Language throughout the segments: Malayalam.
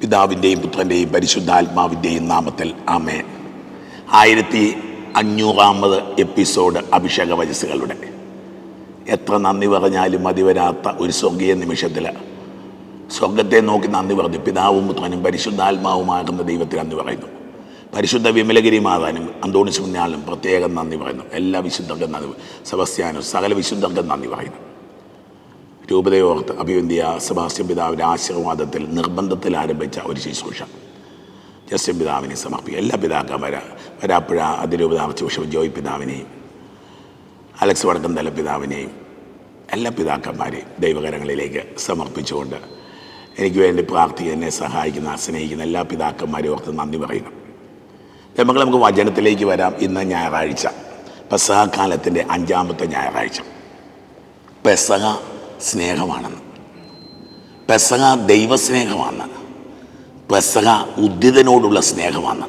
പിതാവിന്റെയും പുത്രന്റെയും പരിശുദ്ധാത്മാവിന്റെയും നാമത്തിൽ ആമേ ആയിരത്തി അഞ്ഞൂറാമത് എപ്പിസോഡ് അഭിഷേക വയസ്സുകളുടെ എത്ര നന്ദി പറഞ്ഞാലും മതി വരാത്ത ഒരു സ്വർഗീയ നിമിഷത്തിൽ സ്വർഗത്തെ നോക്കി നന്ദി പറഞ്ഞു പിതാവും പുത്രനും പരിശുദ്ധാത്മാവുമാകുന്ന ദൈവത്തിൽ നന്ദി പറയുന്നു. പരിശുദ്ധ വിമലഗിരി മാതാനും അന്തോണി പുണ്യാളിനും പ്രത്യേകം നന്ദി പറയുന്നു. എല്ലാ വിശുദ്ധർക്കും നന്ദി. സബസ്ത്യാനും സകല വിശുദ്ധർക്കും നന്ദി പറയുന്നു. രൂപതയോർത്ത് അഭിവന്ധ്യ സെബാസ്റ്റ്യൻ പിതാവിന്റെ ആശീർവാദത്തിൽ നിർബന്ധത്തിൽ ആരംഭിച്ച ഒരു ശുശ്രൂഷ. ജസ്റ്റിൻ പിതാവിനെ സമർപ്പിക്കുക. എല്ലാ പിതാക്കന്മാര വരാപ്പുഴ അതിരൂപത ആർച്ച് ജോയ് പിതാവിനെയും അലക്സ് വടക്കന്തല പിതാവിനെയും എല്ലാ പിതാക്കന്മാരെയും ദൈവകരങ്ങളിലേക്ക് സമർപ്പിച്ചുകൊണ്ട് എനിക്ക് വേണ്ടി പ്രാർത്ഥിക്കുക എന്നെ സഹായിക്കുന്ന സ്നേഹിക്കുന്ന എല്ലാ പിതാക്കന്മാരെയും ഓർത്ത് നന്ദി പറയുന്നു. നമുക്ക് നമുക്ക് വചനത്തിലേക്ക് വരാം. ഇന്ന് ഞായറാഴ്ച പെസഹ കാലത്തിന്റെ അഞ്ചാമത്തെ ഞായറാഴ്ച. പെസഹ സ്നേഹമാണെന്ന്. പെസക ദൈവസ്നേഹമാണ്. പെസക ഉദ്ധിതനോടുള്ള സ്നേഹമാണ്.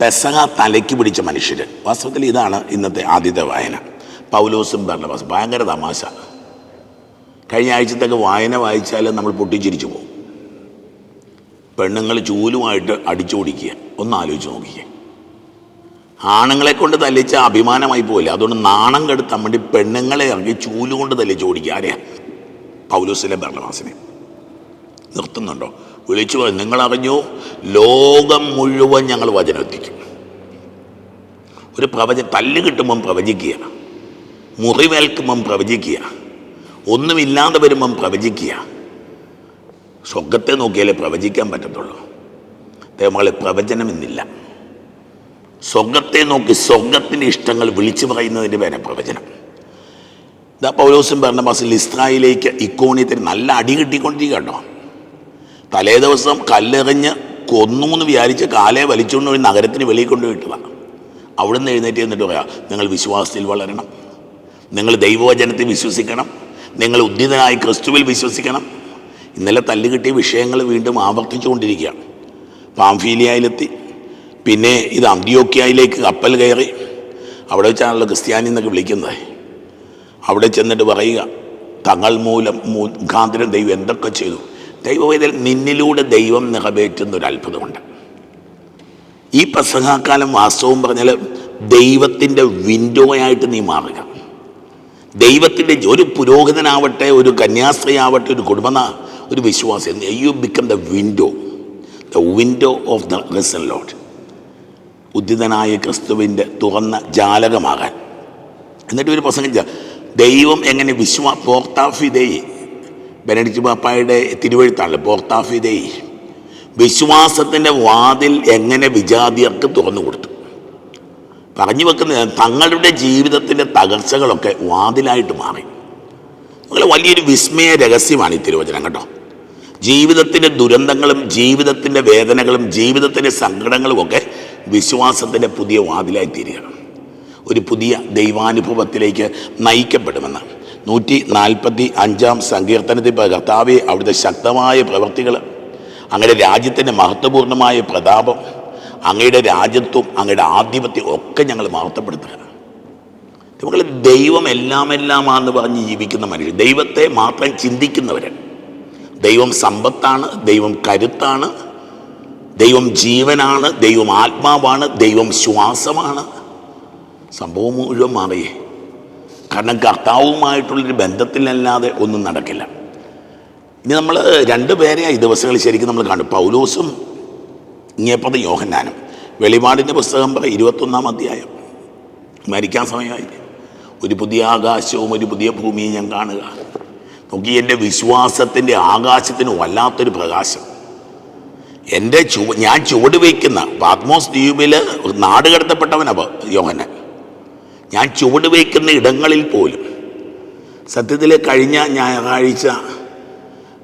പെസക തലയ്ക്ക് പിടിച്ച മനുഷ്യർ വാസ്തവത്തിൽ ഇതാണ് ഇന്നത്തെ ആദ്യത്തെ വായന. പൗലോസും ഭരണവാസും ഭയങ്കര തമാശ. കഴിഞ്ഞ ആഴ്ചത്തൊക്കെ വായന വായിച്ചാൽ നമ്മൾ പൊട്ടിച്ചിരിച്ചു പോകും പെണ്ണുങ്ങൾ ചൂലുമായിട്ട് അടിച്ചോടിക്കുക. ഒന്ന് ആലോചിച്ച് നോക്കിയേ ആണുങ്ങളെ കൊണ്ട് തല്ലിച്ച അഭിമാനമായി പോയില്ല അതുകൊണ്ട് നാണം കെടുത്താൻ വേണ്ടി പെണ്ണുങ്ങളെ ഇറങ്ങി ചൂലുകൊണ്ട് തല്ലിച്ച് ഓടിക്കുക. ആരെയാ? പൗലൂസിലെ ഭരണവാസിനെ നിർത്തുന്നുണ്ടോ? വിളിച്ചു നിങ്ങൾ അറിഞ്ഞു ലോകം മുഴുവൻ ഞങ്ങൾ വചനം എത്തിക്കും. ഒരു പ്രവച തല്ല് കിട്ടുമ്പം പ്രവചിക്കുക. മുറിവേൽക്കുമ്പം പ്രവചിക്കുക. ഒന്നുമില്ലാതെ വരുമ്പം പ്രവചിക്കുക. സ്വർഗത്തെ നോക്കിയാലേ പ്രവചിക്കാൻ പറ്റത്തുള്ളൂ. ദൈവങ്ങളെ പ്രവചനം ഇന്നില്ല സ്വർഗത്തെ നോക്കി സ്വർഗത്തിന്റെ ഇഷ്ടങ്ങൾ വിളിച്ചു പറയുന്നതിന്റെ പേരെ പ്രവചനം. ഇതാ പൗലോസും ഭരണമാസം ഇസ്രായേലിലേക്ക് ഇക്കോണിയത്തിന് നല്ല അടി കിട്ടിക്കൊണ്ടിരിക്കുക കേട്ടോ. തലേ ദിവസം കല്ലെറിഞ്ഞ് കൊന്നു എന്ന് വിചാരിച്ച് കാലെ വലിച്ചുകൊണ്ട് പോയി നഗരത്തിന് വെളിയിൽ കൊണ്ടുപോയിട്ടതാണ് അവിടെ നിന്ന് എഴുന്നേറ്റ് എന്നിട്ട് പറയാം നിങ്ങൾ വിശ്വാസത്തിൽ വളരണം. നിങ്ങൾ ദൈവവചനത്തിൽ വിശ്വസിക്കണം. നിങ്ങൾ ഉദ്ധിതനായി ക്രിസ്തുവിൽ വിശ്വസിക്കണം. ഇന്നലെ തല്ലുകിട്ടിയ വിഷയങ്ങൾ വീണ്ടും ആവർത്തിച്ചുകൊണ്ടിരിക്കുകയാണ് പാംഫീലിയയിലെത്തി. പിന്നെ ഇത് അന്ത്യോക്യയിലേക്ക് കപ്പൽ കയറി. അവിടെ വെച്ചാണല്ലോ ക്രിസ്ത്യാനി എന്നൊക്കെ വിളിക്കുന്നത്. അവിടെ ചെന്നിട്ട് പറയുക തങ്ങൾ മൂലം മുഖാന്തരം ദൈവം എന്തൊക്കെ ചെയ്തു? ദൈവവേദൽ നിന്നിലൂടെ ദൈവം നിറവേറ്റുന്ന ഒരു അത്ഭുതമുണ്ട്. ഈ പ്രസംഗാക്കാലം വാസ്തവം പറഞ്ഞാൽ ദൈവത്തിന്റെ വിൻഡോയായിട്ട് നീ മാറുക. ദൈവത്തിന്റെ ഒരു പുരോഹിതനാവട്ടെ ഒരു കന്യാസ്ത്രീ ആവട്ടെ ഒരു കുടുംബന ഒരു വിശ്വാസം. You become the window the window of the risen lord ഉദ്ധിതനായ ക്രിസ്തുവിന്റെ തുറന്ന ജാലകമാകാൻ. എന്നിട്ട് ഒരു പ്രസംഗിച്ച ദൈവം എങ്ങനെ വിശ്വാ പോർത്താഫിതേയി ബെനഡിച്ച് ബാപ്പായുടെ തിരുവഴുത്താണല്ലോ പോർത്താഫിതേയി വിശ്വാസത്തിന്റെ വാതിൽ എങ്ങനെ വിജാതിയർക്ക് തുറന്നു കൊടുത്തു. പറഞ്ഞു വെക്കുന്നത് തങ്ങളുടെ ജീവിതത്തിന്റെ തകർച്ചകളൊക്കെ വാതിലായിട്ട് മാറി. നിങ്ങൾ വലിയൊരു വിസ്മയ രഹസ്യമാണ് ഈ തിരുവചനം കേട്ടോ. ജീവിതത്തിന്റെ ദുരന്തങ്ങളും ജീവിതത്തിന്റെ വേദനകളും ജീവിതത്തിന്റെ സങ്കടങ്ങളും ഒക്കെ വിശ്വാസത്തിന്റെ പുതിയ വാതിലായി തീരുകയാണ്. ഒരു പുതിയ ദൈവാനുഭവത്തിലേക്ക് നയിക്കപ്പെടുമെന്ന് നൂറ്റി നാൽപ്പത്തി അഞ്ചാം സങ്കീർത്തനത്തിൽ കർത്താവെ അവിടുത്തെ ശക്തമായ പ്രവൃത്തികൾ അങ്ങയുടെ രാജ്യത്തിന്റെ മഹത്വപൂർണമായ പ്രതാപം അങ്ങയുടെ രാജ്യത്വം അങ്ങയുടെ ആധിപത്യം ഒക്കെ ഞങ്ങൾ മഹത്വപ്പെടുത്തുക നമ്മൾ ദൈവം എല്ലാം എല്ലാമാണെന്ന് പറഞ്ഞ് ജീവിക്കുന്ന മനുഷ്യർ ദൈവത്തെ മാത്രം ചിന്തിക്കുന്നവർ ദൈവം സമ്പത്താണ് ദൈവം കരുത്താണ് ദൈവം ജീവനാണ് ദൈവം ആത്മാവാണ് ദൈവം ശ്വാസമാണ്. സംഭവം മുഴുവൻ മാറിയേ. കാരണം കർത്താവുമായിട്ടുള്ളൊരു ബന്ധത്തിലല്ലാതെ ഒന്നും നടക്കില്ല. ഇനി നമ്മൾ രണ്ടുപേരെ ഈ ദിവസങ്ങളിൽ ശരിക്കും നമ്മൾ കാണും പൗലോസും ഇങ്ങേപ്പത് യോഹന്നാനും. വെളിപാടിന്റെ പുസ്തകം പറ ഇരുപത്തൊന്നാം അധ്യായം. മരിക്കാൻ സമയമായി ഒരു പുതിയ ആകാശവും ഒരു പുതിയ ഭൂമിയും ഞാൻ കാണുക. നോക്കി എന്റെ വിശ്വാസത്തിന്റെ ആകാശത്തിന് വല്ലാത്തൊരു പ്രകാശം. എന്റെ ചുവ ഞാൻ ചുവട് വയ്ക്കുന്ന പാത്മോസ് ദ്വീപിൽ നാട് കടത്തപ്പെട്ടവനപ്പോൾ യോഹന ഞാൻ ചുവട് വയ്ക്കുന്ന ഇടങ്ങളിൽ പോലും സത്യത്തിൽ കഴിഞ്ഞ ഞായറാഴ്ച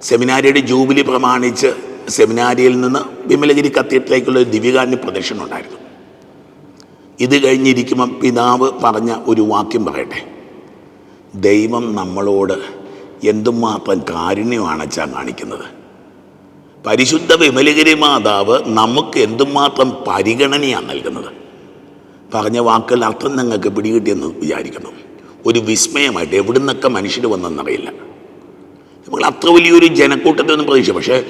സെമിനാരിയുടെ ജൂബിലി പ്രമാണിച്ച് സെമിനാരിയിൽ നിന്ന് വിമലഗിരി കത്തീഡ്രലേക്കുള്ള ഒരു ദിവ്യകാരുണ്യ പ്രദർശനം ഉണ്ടായിരുന്നു. ഇത് കഴിഞ്ഞിരിക്കുമ്പം പിതാവ് പറഞ്ഞ ഒരു വാക്യം പറയട്ടെ. ദൈവം നമ്മളോട് എന്തുമാത്രം കാരുണ്യമാണ് അച്ഛാ കാണിക്കുന്നത്. പരിശുദ്ധ വിമലഗിരി മാതാവ് നമുക്ക് എന്തുമാത്രം പരിഗണനയാണ് നൽകുന്നത്? പറഞ്ഞ വാക്കുകൾ അർത്ഥം നിങ്ങൾക്ക് പിടികിട്ടിയെന്ന് വിചാരിക്കുന്നു. ഒരു വിസ്മയമായിട്ട് എവിടെ നിന്നൊക്കെ മനുഷ്യർ വന്നെന്നറിയില്ല. നമ്മൾ അത്ര വലിയൊരു ജനക്കൂട്ടത്തൊന്നും പ്രതീക്ഷ പക്ഷേ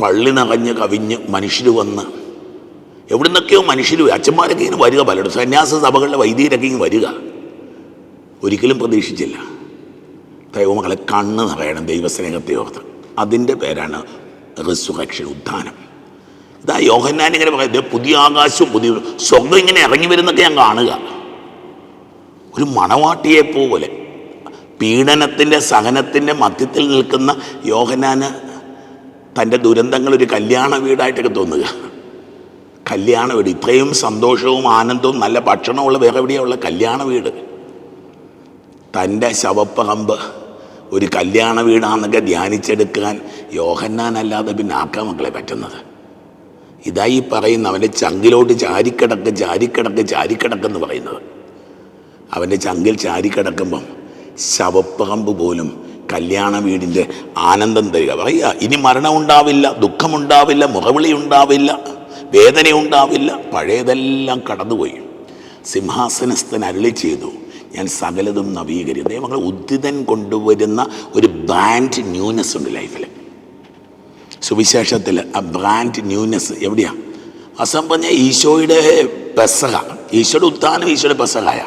പള്ളി നിറഞ്ഞ് കവിഞ്ഞ് മനുഷ്യർ വന്ന് എവിടെ നിന്നൊക്കെയോ മനുഷ്യർ അച്ഛന്മാരൊക്കെ ഇങ്ങനെ വരിക. പലരും സന്യാസ സഭകളിലെ വൈദികരൊക്കെ ഇങ്ങനെ വരിക. ഒരിക്കലും പ്രതീക്ഷിച്ചില്ല. ദൈവമകളെ കണ്ണ് നിറയണം ദൈവസ്നേഹത്തെ ഓർത്ത്. അതിന്റെ പേരാണ് റിസുറക്ഷൻ ഉദ്ധാനം. ഇതാ യോഹന്നാൻ ഇങ്ങനെ പറയുന്നത് പുതിയ ആകാശവും പുതിയ സ്വർഗം ഇങ്ങനെ ഇറങ്ങി വരുന്നൊക്കെ ഞാൻ കാണുക. ഒരു മണവാട്ടിയെ പോലെ പീഡനത്തിന്റെ സഹനത്തിന്റെ മധ്യത്തിൽ നിൽക്കുന്ന യോഹനാന് തന്റെ ദുരന്തങ്ങൾ ഒരു കല്യാണ വീടായിട്ടൊക്കെ തോന്നുക. കല്യാണ വീട് ഇത്രയും സന്തോഷവും ആനന്ദവും നല്ല ഭക്ഷണമുള്ള വേറെ എവിടെയുള്ള കല്യാണ വീട്? തന്റെ ശവപ്പറമ്പ് ഒരു കല്യാണ വീടാണെന്നൊക്കെ ധ്യാനിച്ചെടുക്കാൻ യോഹന്നാനല്ലാതെ പിന്നെ ആക്കാൻ മക്കളെ പറ്റുന്നത്? ഇതായി പറയുന്ന അവന്റെ ചങ്കിലോട്ട് ചാരിക്കിടക്ക് ചാരിക്കിടക്ക് ചാരിക്കിടക്കെന്ന് പറയുന്നത്. അവന്റെ ചങ്കിൽ ചാരിക്കിടക്കുമ്പം ശവപ്പറമ്പ് പോലും കല്യാണ വീടിന്റെ ആനന്ദം തരിക. പറയുക ഇനി മരണം ഉണ്ടാവില്ല ദുഃഖമുണ്ടാവില്ല മുറവിളി ഉണ്ടാവില്ല വേദന ഉണ്ടാവില്ല പഴയതെല്ലാം കടന്നുപോയി. സിംഹാസനസ്ഥൻ അരുളി ചെയ്തു ഞാൻ സകലതും നവീകരിക്കും ദൈവങ്ങൾ ഉദ്ധിതൻ കൊണ്ടുവരുന്ന ഒരു ബ്രാൻഡ് ന്യൂനെസ് ഉണ്ട് ലൈഫിൽ. സുവിശേഷത്തിൽ ആ ബ്രാൻഡ് ന്യൂനെസ് എവിടെയാണ് അസം പറഞ്ഞ ഈശോയുടെ പെസക ഈശോയുടെ ഉത്ഥാനം ഈശോയുടെ പെസകായ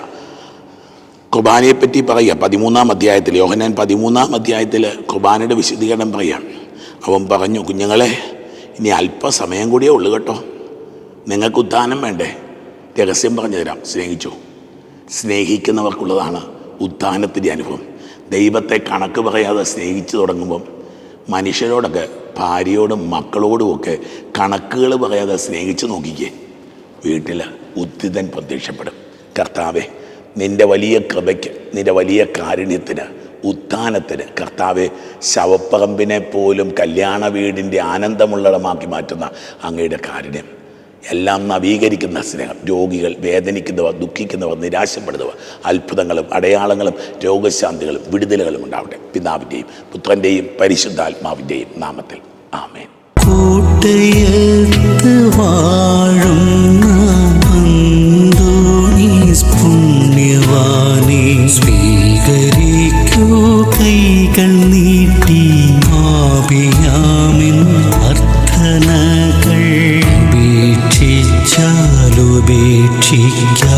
കുർബാനയെ പറ്റി പറയുക. പതിമൂന്നാം അധ്യായത്തിൽ യോഹനാൻ പതിമൂന്നാം അധ്യായത്തിൽ കുർബാനയുടെ വിശദീകരണം പറയാം അവൻ പറഞ്ഞു കുഞ്ഞുങ്ങളെ ഇനി അല്പസമയം കൂടിയേ ഉള്ളൂ കേട്ടോ. നിങ്ങൾക്ക് ഉത്ഥാനം വേണ്ടേ? രഹസ്യം പറഞ്ഞു തരാം. സ്നേഹിച്ചു. സ്നേഹിക്കുന്നവർക്കുള്ളതാണ് ഉത്ഥാനത്തിന്റെ അനുഭവം. ദൈവത്തെ കണക്ക് പറയാതെ സ്നേഹിച്ചു തുടങ്ങുമ്പം മനുഷ്യരോടൊക്കെ ഭാര്യയോടും മക്കളോടും ഒക്കെ കണക്കുകൾ പറയാതെ സ്നേഹിച്ച് നോക്കിക്കേ. വീട്ടിൽ ഉദ്ധിതൻ പ്രത്യക്ഷപ്പെടും. കർത്താവെ നിന്റെ വലിയ കൃപയ്ക്ക് നിന്റെ വലിയ കാരുണ്യത്തിന് ഉത്ഥാനത്തിന് കർത്താവെ ശവപ്പറമ്പിനെ പോലും കല്യാണ വീടിന്റെ ആനന്ദമുള്ളടമാക്കി മാറ്റുന്ന അങ്ങയുടെ കാരുണ്യം. എല്ലാം നവീകരിക്കുന്ന സ്നേഹം രോഗികൾ വേദനിക്കുന്നവർ ദുഃഖിക്കുന്നവർ നിരാശപ്പെടുന്നവർ അത്ഭുതങ്ങളും അടയാളങ്ങളും രോഗശാന്തികളും വിടുതലുകളും ഉണ്ടാവട്ടെ. പിതാവിന്റെയും പുത്രന്റെയും പരിശുദ്ധാത്മാവിന്റെയും നാമത്തിൽ. ആമേൻ. കൈകൾ നീട്ടി ആപിയാ she.